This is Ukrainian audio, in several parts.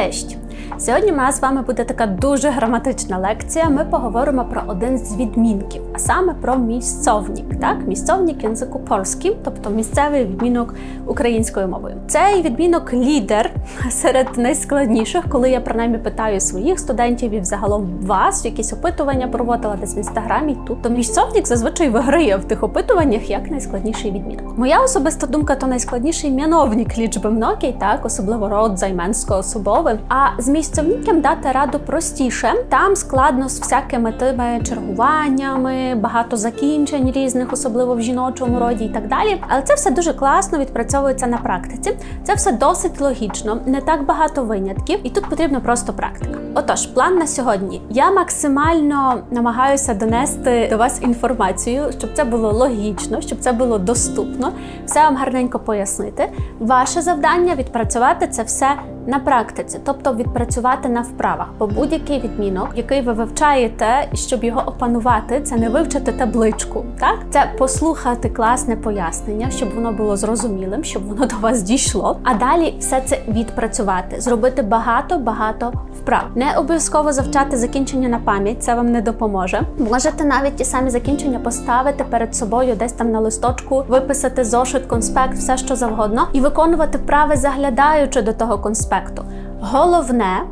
Cześć! Сьогодні у нас з вами буде така дуже граматична лекція. Ми поговоримо про один з відмінків, саме про місцовник. Так, місцовник язику польським, тобто місцевий відмінок українською мовою. Цей відмінок лідер серед найскладніших, коли я принаймні питаю своїх студентів і взагалом вас, якісь опитування проводила десь в інстаграмі. Тут то місцовник зазвичай виграє в тих опитуваннях як найскладніший відмінок. Моя особиста думка то найскладніший мяновник лічби многій, так особливо род займенсько особовим. А з місцевником дати раду простіше. Там складно з всякими тими чергуваннями, багато закінчень різних, особливо в жіночому роді і так далі. Але це все дуже класно відпрацьовується на практиці. Це все досить логічно, не так багато винятків, і тут потрібна просто практика. Отож, план на сьогодні. Я максимально намагаюся донести до вас інформацію, щоб це було логічно, щоб це було доступно, все вам гарненько пояснити. Ваше завдання відпрацювати це все на практиці, тобто відпрацювати на вправах, бо будь-який відмінок, який ви вивчаєте, щоб його опанувати, це не вивчити табличку, так це послухати класне пояснення, щоб воно було зрозумілим, щоб воно до вас дійшло. А далі все це відпрацювати, зробити багато багато вправ. Не обов'язково завчати закінчення на пам'ять, це вам не допоможе. Можете навіть ті самі закінчення поставити перед собою, десь там на листочку, виписати зошит, конспект, все що завгодно, і виконувати вправи, заглядаючи до того конспекту. Головне,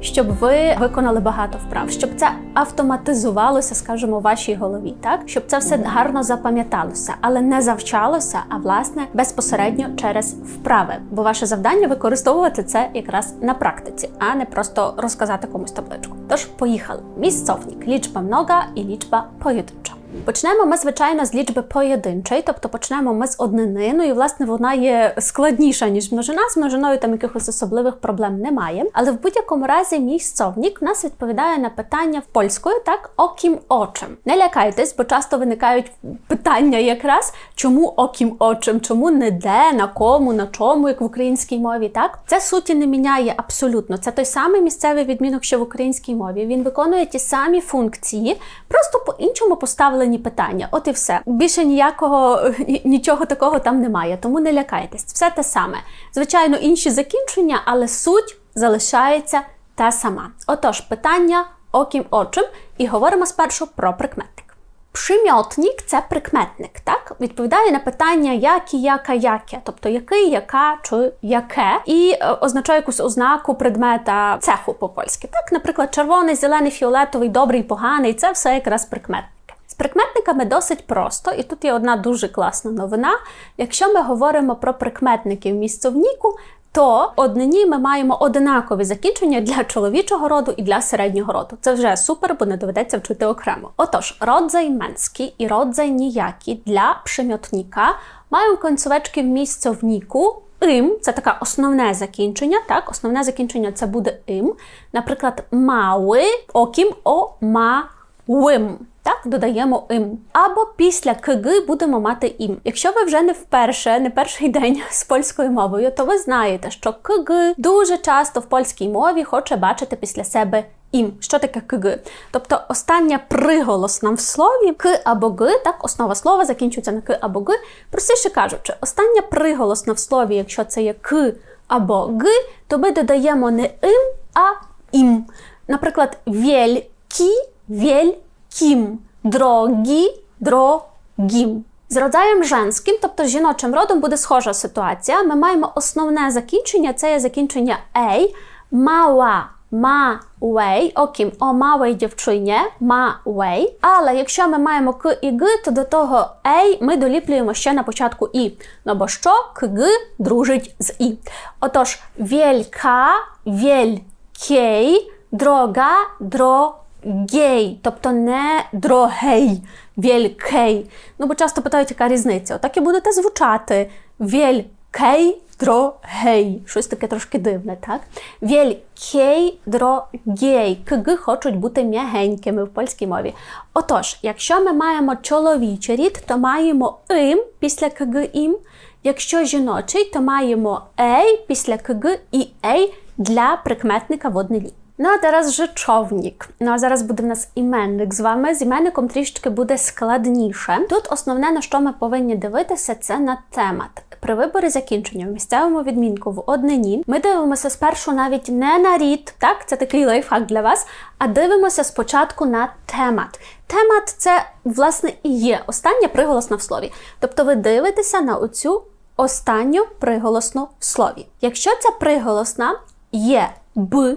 щоб ви виконали багато вправ, щоб це автоматизувалося, скажімо, у вашій голові, так щоб це все гарно запам'яталося, але не завчалося, а власне безпосередньо через вправи. Бо ваше завдання використовувати це якраз на практиці, а не просто розказати комусь табличку. Тож поїхали. Місцовник, лічба много і лічба поєдинча. Почнемо ми, звичайно, з лічби поєдинчої, тобто почнемо ми з однини. Ну і власне вона є складніша ніж множина. З множиною там якихось особливих проблем немає. Але в будь-якому разі місцовник в нас відповідає на питання польською, так окім очем. Не лякайтесь, бо часто виникають питання якраз чому окім очем, чому не де, на кому, на чому, як в українській мові. Так це суті не міняє абсолютно. Це той самий місцевий відмінок, що в українській мові. Він виконує ті самі функції, просто по-іншому поставлені питання. От і все. Більше ніякого нічого такого там немає, тому не лякайтесь. Все те саме. Звичайно, інші закінчення, але суть залишається та сама. Отож, питання окім очим, і говоримо спершу про прикметник. Примьотник це прикметник, так? Відповідає на питання які, яка, яке, тобто який, яка чи яке, і е, означає якусь ознаку предмета цеху по-польськи. Так, наприклад, червоний, зелений, фіолетовий, добрий, поганий це все якраз прикметник. Прикметниками досить просто, і тут є одна дуже класна новина. Якщо ми говоримо про прикметники в місцовніку, то однині ми маємо одинакові закінчення для чоловічого роду і для середнього роду. Це вже супер, бо не доведеться вчити окремо. Отож, родзай менський і родзай ніякий для примьотника мають концовечки в місцовніку. Им це таке основне закінчення. Так, основне закінчення це буде им. Наприклад, маły, окім о мałym. Так, додаємо ім. Або після кг будемо мати ім. Якщо ви вже не вперше, не перший день з польською мовою, то ви знаєте, що кг дуже часто в польській мові хоче бачити після себе ім. Що таке кг? Тобто остання приголосна в слові к або г, так, основа слова закінчується на к або г. Простіше кажучи, остання приголосна в слові, якщо це є к або г, то ми додаємо не ім, а ім. Наприклад, велькі, велькі. Кім, дрогі, дрогім. З родzajem женським, тобто з жіночим родом, буде схожа ситуація. Ми маємо основне закінчення, це є закінчення ей, мала, мауей, окрім о малій дівчині, мауей. Але якщо ми маємо к і г, то до того ей ми доліплюємо ще на початку і. Ну бо що к г дружить з і. Отож, велька, велькей, дрога, дрога гей, тобто не дрогей, вєлькей. Ну, бо часто питають, яка різниця. Отак і будете звучати вєлькей, дрогей. Щось таке трошки дивне, так? Вєлькей, дрогей. Кг хочуть бути м'ягенькими в польській мові. Отож, якщо ми маємо чоловічий рід, то маємо ім після кг ім. Якщо жіночий, то маємо ей після кг і ей для прикметника в однилі. Ну, а зараз rzeczownik. Ну а зараз буде в нас іменник з вами. З іменником трішечки буде складніше. Тут основне, на що ми повинні дивитися, це на темат. При виборі закінчення в місцевому відмінку в однині ми дивимося спершу навіть не на рід, так, це такий лайфхак для вас, а дивимося спочатку на темат. Темат це, власне, і є остання приголосна в слові. Тобто ви дивитеся на оцю останню приголосну в слові. Якщо ця приголосна є б,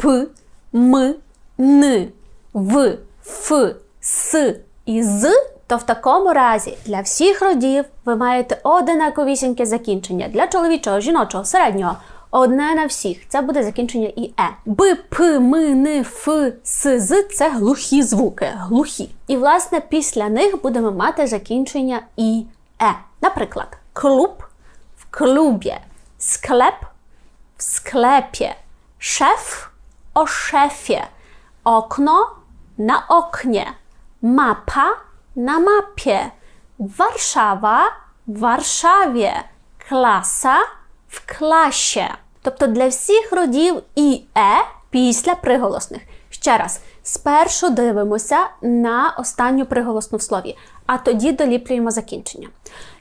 п, м, н, в, ф, с і з, то в такому разі для всіх родів ви маєте одинаковісіньке закінчення. Для чоловічого, жіночого, середнього одне на всіх. Це буде закінчення і е. Б, п, м, н, ф, с, з це глухі звуки, глухі. І власне після них будемо мати закінчення і е. Наприклад, клуб в клубі, склеп в sklepie, szef o szefie, okno na oknie, mapa na mapie, Warszawa w Warszawie, klasa в klasie. Тобто для всіх родів і е після приголосних. Ще раз, спершу дивимося на останню приголосну в слові, а тоді доліплюємо закінчення.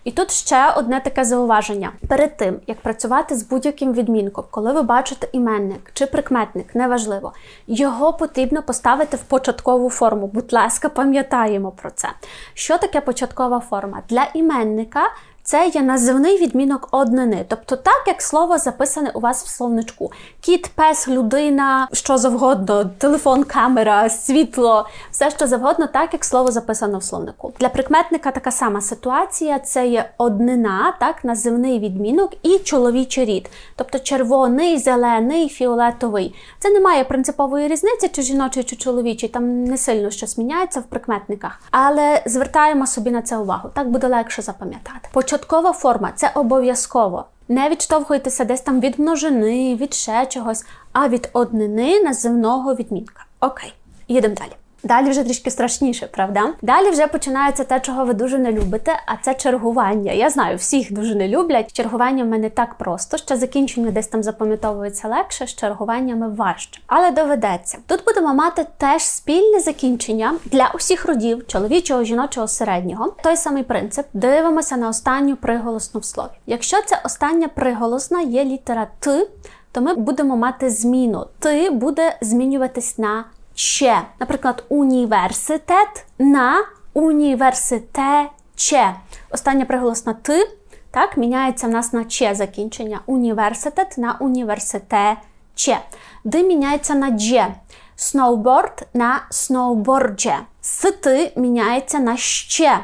І тут ще одне таке зауваження. Перед тим, як працювати з будь-яким відмінком, коли ви бачите іменник чи прикметник, неважливо, його потрібно поставити в початкову форму. Будь ласка, пам'ятаємо про це. Що таке початкова форма? Для іменника це є називний відмінок однини, тобто так, як слово записане у вас в словничку: кіт, пес, людина, що завгодно, телефон, камера, світло, все що завгодно, так як слово записано в словнику. Для прикметника така сама ситуація: це є однина, так, називний відмінок і чоловічий рід, тобто червоний, зелений, фіолетовий. Це не має принципової різниці, чи жіночий, чи чоловічий, там не сильно щось міняється в прикметниках, але звертаємо собі на це увагу. Так буде легше запам'ятати. Початкова форма це обов'язково. Не відштовхуйтеся десь там від множини, від ще чогось, а від однини називного відмінка. Окей, їдемо далі. Далі вже трішки страшніше, правда? Далі вже починається те, чого ви дуже не любите, а це чергування. Я знаю, всіх дуже не люблять. Чергування в мене так просто, що закінчення десь там запам'ятовується легше, з чергуваннями важче. Але доведеться. Тут будемо мати теж спільне закінчення для усіх родів чоловічого, жіночого, середнього. Той самий принцип. Дивимося на останню приголосну в слові. Якщо ця остання приголосна є літера Т, то ми будемо мати зміну. Т буде змінюватись на ще. Наприклад, університет на університече. Остання приголосна Т так, міняється в нас на че закінчення. Університет на університече. Д міняється на дже. Сноуборд на сноубордже. Сти міняється на ще.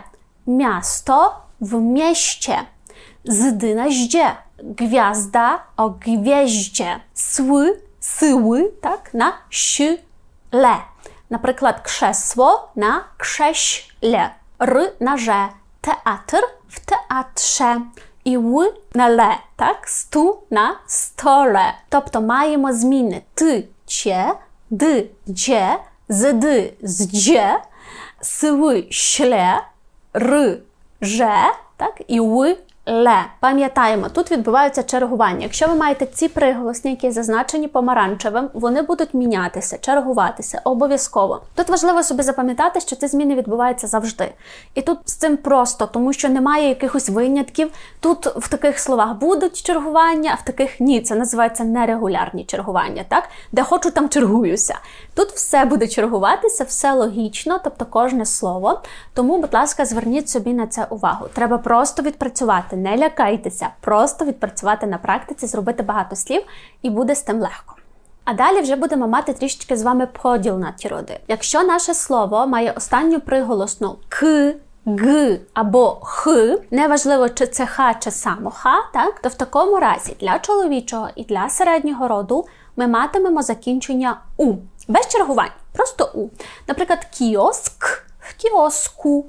Місто в міще. Зди на ждє. Гвязда о гвєждже. Сви, сиви, так, на щ, ле. Наприклад, кшесло на кшешле, р на же, театр в театрше. І в на ле, так, сту на столе. Тобто маємо зміни ти, че, д, дже, зд, здже, сви, шле, р, же, так, і в ле. Пам'ятаємо, тут відбуваються чергування. Якщо ви маєте ці приголосні, які зазначені помаранчевим, вони будуть мінятися, чергуватися обов'язково. Тут важливо собі запам'ятати, що ці зміни відбуваються завжди. І тут з цим просто, тому що немає якихось винятків. Тут в таких словах будуть чергування, а в таких ні. Це називається нерегулярні чергування, так? Де хочу, там чергуюся. Тут все буде чергуватися, все логічно, тобто кожне слово. Тому, будь ласка, зверніть собі на це увагу. Треба просто відпрацювати, не лякайтеся, просто відпрацювати на практиці, зробити багато слів, і буде з тим легко. А далі вже будемо мати трішечки з вами поділ на ті роди. Якщо наше слово має останню приголосну к, г або х, неважливо, чи це х, чи само х, так, то в такому разі для чоловічого і для середнього роду ми матимемо закінчення у. Без чергувань, просто у. Наприклад, кіоск в кіоску,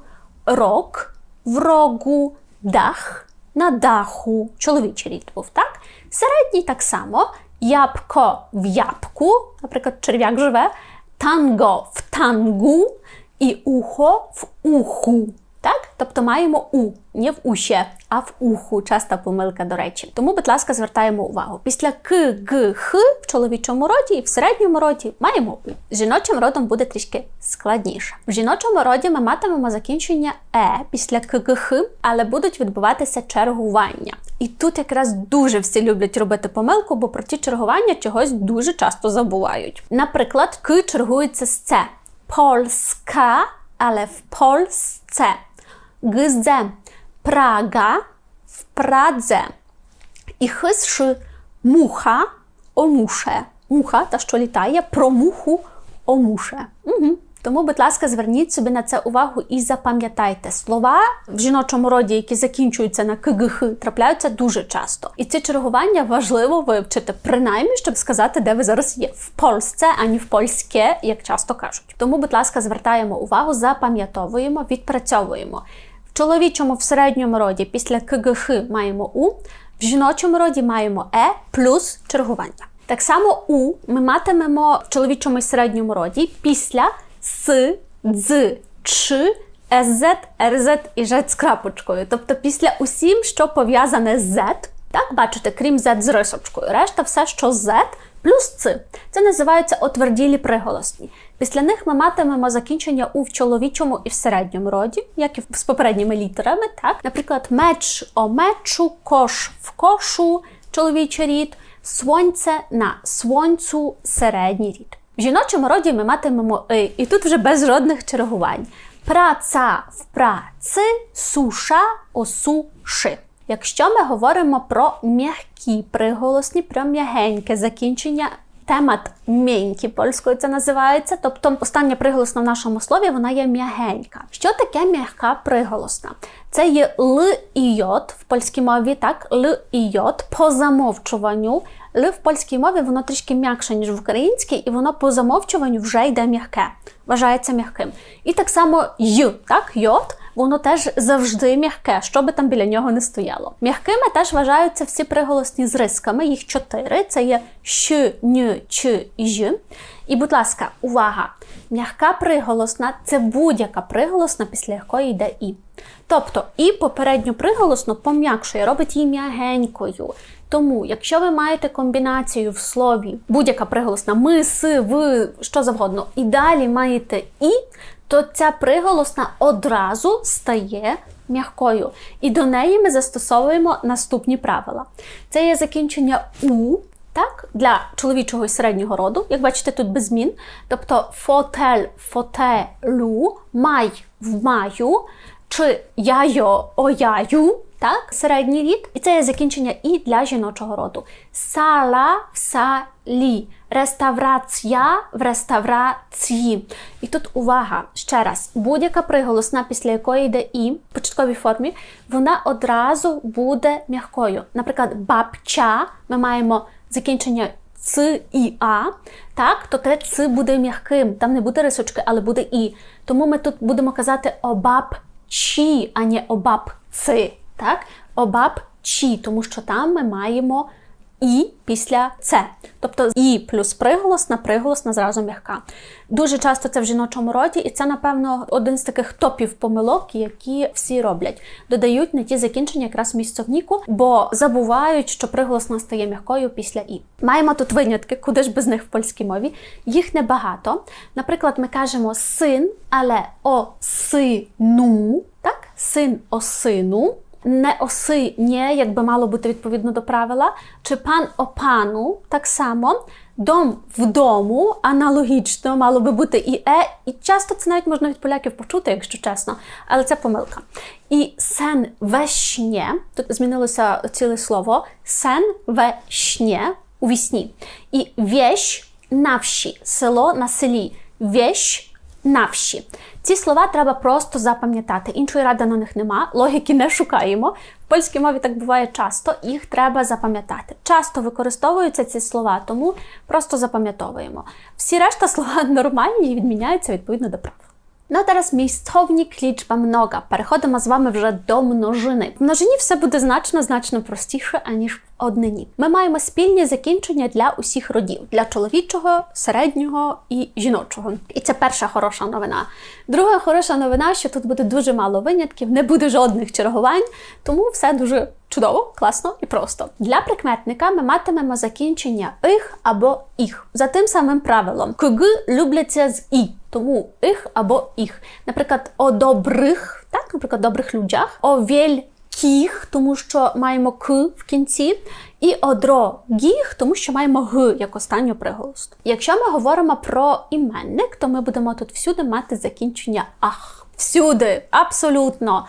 рок в рогу, дах на даху. Чоловічий рід був, так? Середній так само. Ябко в ябку, наприклад, черв'як живе, танго в тангу і ухо в уху. Тобто маємо у, не в уще, а в уху. Часта помилка, до речі. Тому, будь ласка, звертаємо увагу. Після к, г, х в чоловічому роді і в середньому роді маємо у. З жіночим родом буде трішки складніше. В жіночому роді ми матимемо закінчення е після к, г, х, але будуть відбуватися чергування. І тут якраз дуже всі люблять робити помилку, бо про ті чергування чогось дуже часто забувають. Наприклад, к чергується з це. Польська, але в Gdze. Praga w Pradze. I chyszy mucha o muszę. Mucha, ta szczolitaje, pro muchu o muszę. Mhm. Тому, будь ласка, зверніть собі на це увагу і запам'ятайте слова в жіночому роді, які закінчуються на кгх, трапляються дуже часто. І ці чергування важливо вивчити, принаймні, щоб сказати, де ви зараз є в Польсце, ані в польське, як часто кажуть. Тому, будь ласка, звертаємо увагу, запам'ятовуємо, відпрацьовуємо. В чоловічому в середньому роді після кгх маємо у, в жіночому роді маємо е плюс чергування. Так само у ми матимемо в чоловічому і середньому роді після с, дз, ч, ез, рз і ж з крапочкою. Тобто після усім, що пов'язане з z, так, бачите, крім z з рисочкою. Решта все, що z плюс ц. Це називаються отверділі приголосні. Після них ми матимемо закінчення у в чоловічому і в середньому роді, як і з попередніми літерами. Так? Наприклад, меч о мечу, кош в кошу, чоловічий рід, сонце на сонцю середній рід. В жіночому роді ми матимемо «и», і тут вже без жодних чергувань. Праца в праці, суша о суши. Якщо ми говоримо про м'які приголосні, про м'ягеньке закінчення, темат м'янькі польською це називається, тобто остання приголосна в нашому слові вона є м'ягенька. Що таке м'яка приголосна? Це є Л і йод в польській мові, так, Л і йод по замовчуванню. Л в польській мові воно трішки м'якше, ніж в українській, і воно по замовчуванню вже йде м'яке, вважається м'яким. І так само й, так, йод, воно теж завжди м'яке, що би там біля нього не стояло. М'якими теж вважаються всі приголосні з рисками, їх чотири. Це є щ, н, ч і ж. І, будь ласка, увага! М'яка приголосна це будь-яка приголосна, після якої йде і. Тобто і попередню приголосну пом'якшує, робить її м'ягенькою. Тому, якщо ви маєте комбінацію в слові будь-яка приголосна ми, с, ви, що завгодно, і далі маєте і, то ця приголосна одразу стає м'якою. І до неї ми застосовуємо наступні правила. Це є закінчення у. Так, для чоловічого і середнього роду, як бачите, тут без змін. Тобто фотель, фотелю, май в маю, чи яйо ояю, так, середній рід. І це є закінчення і для жіночого роду. Сала в салі, реставрація в реставрації. І тут увага, ще раз, будь-яка приголосна, після якої йде і в початковій формі, вона одразу буде м'якою. Наприклад, бабча ми маємо закінчення ц і а, так, то те ц буде м'яким, там не буде рисочки, але буде і. Тому ми тут будемо казати обабчі, а не обабци. Так? Обабчі, тому що там ми маємо і після це. Тобто і плюс приголосна, приголосна зразу м'яка. Дуже часто це в жіночому роді, і це, напевно, один з таких топів помилок, які всі роблять. Додають не ті закінчення якраз місцовніку, бо забувають, що приголосна стає м'якою після і. Маємо тут винятки, куди ж без них в польській мові. Їх небагато. Наприклад, ми кажемо син, але о сину, так? Син о не оси nie, якби мало бути відповідно до правила, чи пан о пану так само. Дом в дому аналогічно мало би бути і е, і часто це навіть можна від поляків почути, якщо чесно, але це помилка. І сен вешнє, тут змінилося ціле слово, сен вешнє у вісні. І вєщ на вші, село на селі. Вєщ на вші. Ці слова треба просто запам'ятати. Іншої ради на них нема, логіки не шукаємо. В польській мові так буває часто, їх треба запам'ятати. Часто використовуються ці слова, тому просто запам'ятовуємо. Всі решта слова нормальні і відміняються відповідно до правил. Ну, teraz miejscownik, liczba mnoga. Переходимо з вами вже до множини. В множині все буде значно значно простіше, аніж однині. Ми маємо спільні закінчення для усіх родів: для чоловічого, середнього і жіночого. І це перша хороша новина. Друга хороша новина, що тут буде дуже мало винятків, не буде жодних чергувань, тому все дуже чудово, класно і просто. Для прикметника ми матимемо закінчення их або їх за тим самим правилом. Кг любляться з і. Тому їх або їх. Наприклад, о добрих, так, наприклад, добрих людях, о вєлькіх, тому що маємо к в кінці, і одро гіх, тому що маємо г як останню приголосну. Якщо ми говоримо про іменник, то ми будемо тут всюди мати закінчення ах. Всюди, абсолютно.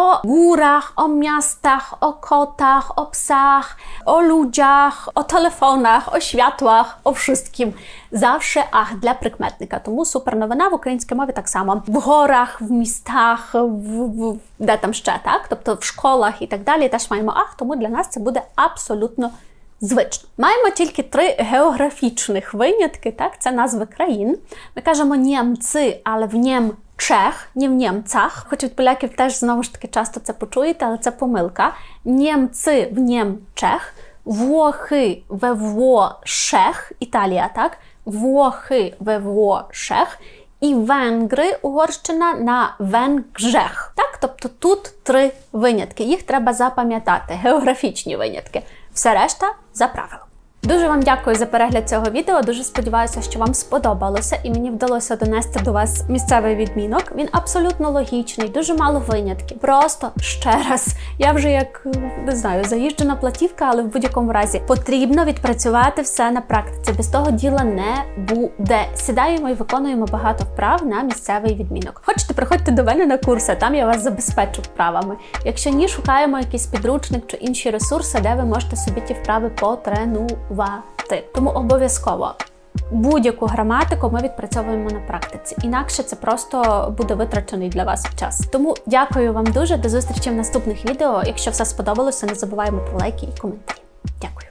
O górach, o miastach, o kotach, o psach, o ludziach, o telefonach, o światłach, o wszystkim. Zawsze ach для прикметника. Тому супер новина в українській мові так само. В горах, в містах, в, в де там ще, так? Тобто в школах і так далі теж маємо ах, тому для нас це буде абсолютно Звично, маємо тільки три географічних винятки, так, це назви країн. Ми кажемо німці, але в Німчех, не в Німцях. Хоч від поляків теж знову ж таки часто це почуєте, але це помилка. Німці в Німчех, Вохи Вошех, Італія, так? Вохи Вошех. І венгри, Угорщина на венгжех. Так, тобто тут три винятки. Їх треба запам'ятати, географічні винятки. Все решта за правилом. Дуже вам дякую за перегляд цього відео. Дуже сподіваюся, що вам сподобалося, і мені вдалося донести до вас місцевий відмінок. Він абсолютно логічний, дуже мало винятків. Просто ще раз. Я вже як не знаю, заїжджена платівка, але в будь-якому разі потрібно відпрацювати все на практиці. Без того діла не буде. Сідаємо і виконуємо багато вправ на місцевий відмінок. Хочете, приходьте до мене на курси, там я вас забезпечу вправами. Якщо ні, шукаємо якийсь підручник чи інші ресурси, де ви можете собі ті вправи потренувати. Тому обов'язково будь-яку граматику ми відпрацьовуємо на практиці. Інакше це просто буде витрачений для вас час. Тому дякую вам дуже. До зустрічі в наступних відео. Якщо все сподобалося, не забуваємо про лайки і коментарі. Дякую.